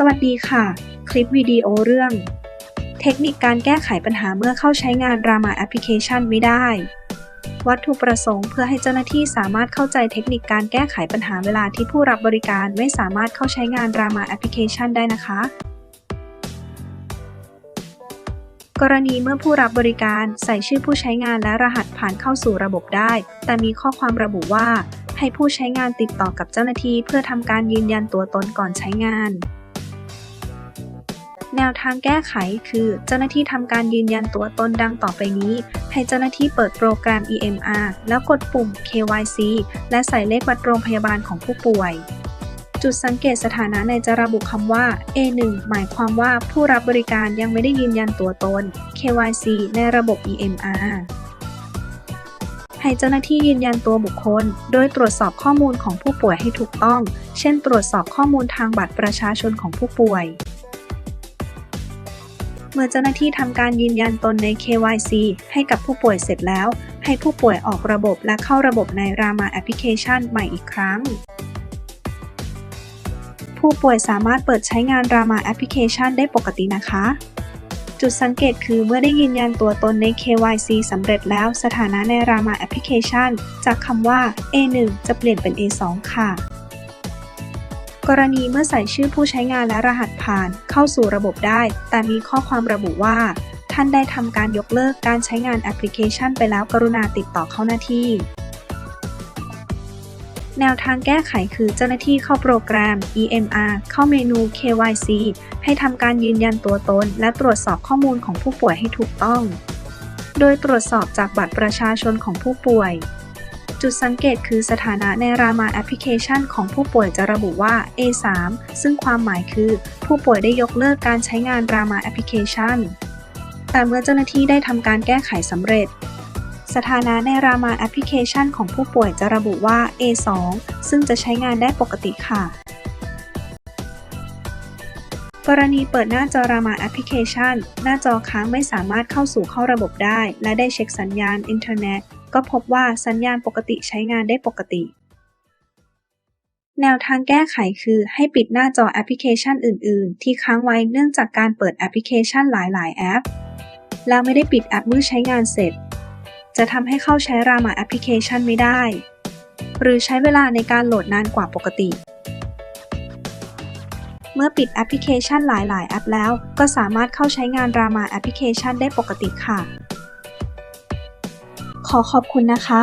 สวัสดีค่ะ คลิปวิดีโอเรื่อง เทคนิคการแก้ไขปัญหาเมื่อเข้าใช้งาน Rama Application ไม่ได้ วัตถุประสงค์เพื่อให้เจ้าหน้าที่สามารถเข้าใจเทคนิคการแก้ไขปัญหาเวลาที่ผู้รับบริการไม่สามารถเข้าใช้งาน Rama Application ได้นะคะ กรณีเมื่อผู้รับบริการใส่ชื่อผู้ใช้งานและรหัสผ่านเข้าสู่ระบบได้ แต่มีข้อความระบุว่า ให้ผู้ใช้งานติดต่อกับเจ้าหน้าที่เพื่อทำการยืนยันตัวตนก่อนใช้งาน แนวทางแก้ไขคือ เจ้าหน้าที่ทำการยืนยันตัวตนดังต่อไปนี้ ให้เจ้าหน้าที่เปิดโปรแกรม EMR แล้วกดปุ่ม KYC และใส่เลขบัตรโรงพยาบาลของผู้ป่วย จุดสังเกตสถานะในจะระบุคำว่า A1 หมายความว่าผู้รับบริการยังไม่ได้ยืนยันตัวตน KYC ในระบบ EMR ให้เจ้าหน้าที่ยืนยันตัวบุคคล โดยตรวจสอบข้อมูลของผู้ป่วยให้ถูกต้อง เช่น ตรวจสอบข้อมูลทางบัตรประชาชนของผู้ป่วย เมื่อเจ้าหน้าที่ทำการยืนยันตนใน KYC ให้กับผู้ป่วยเสร็จแล้ว ให้ผู้ป่วยออกระบบและเข้าระบบใน Rama Application ใหม่อีกครั้ง ผู้ป่วยสามารถเปิดใช้งาน Rama Application ได้ปกตินะคะจุดสังเกตคือเมื่อได้ยืนยันตัวตนใน KYC สำเร็จแล้วสถานะใน Rama Application จากคำว่า A1 จะเปลี่ยนเป็น A2 ค่ะ กรณีเมื่อใส่ชื่อผู้ใช้งานและรหัสผ่านเข้าสู่ระบบได้ แต่มีข้อความระบุว่า ท่านได้ทำการยกเลิกการใช้งานแอปพลิเคชันไปแล้วกรุณาติดต่อเข้าหน้าที่ แนวทางแก้ไขคือเจ้าหน้าที่เข้าโปรแกรม EMR เข้าเมนู KYC ให้ทำการยืนยันตัวตน และตรวจสอบข้อมูลของผู้ป่วยให้ถูกต้อง โดยตรวจสอบจากบัตรประชาชนของผู้ป่วย จุดสังเกตคือสถานะใน Rama Application ของผู้ป่วยจะระบุว่า A3 ซึ่งความหมายคือ ผู้ป่วยได้ยกเลิกการใช้งาน Rama Application แต่เมื่อเจ้าหน้าที่ได้ทำการแก้ไขสำเร็จ สถานะใน Rama Application ของผู้ป่วยจะระบุว่า A2 ซึ่งจะใช้งานได้ปกติค่ะกรณีเปิดหน้าจอ Rama Application หน้าจอค้างไม่สามารถเข้าสู่เข้าระบบได้ และได้เช็คสัญญาณอินเทอร์เน็ต ก็พบว่าสัญญาณปกติใช้งานได้ปกติ แนวทางแก้ไขคือให้ปิดหน้าจอแอปพลิเคชันอื่น ๆ ที่ค้างไว้เนื่องจากการเปิดแอปพลิเคชันหลาย ๆ แอป แล้วไม่ได้ปิดแอปเมื่อใช้งานเสร็จ จะทำให้เข้าใช้ Rama Application ไม่ได้ หรือใช้เวลาในการโหลดนานกว่าปกติเมื่อปิดแอปพลิเคชันหลาย ๆ แอปแล้ว ก็สามารถเข้าใช้งาน Rama Application ได้ปกติค่ะ ขอขอบคุณนะคะ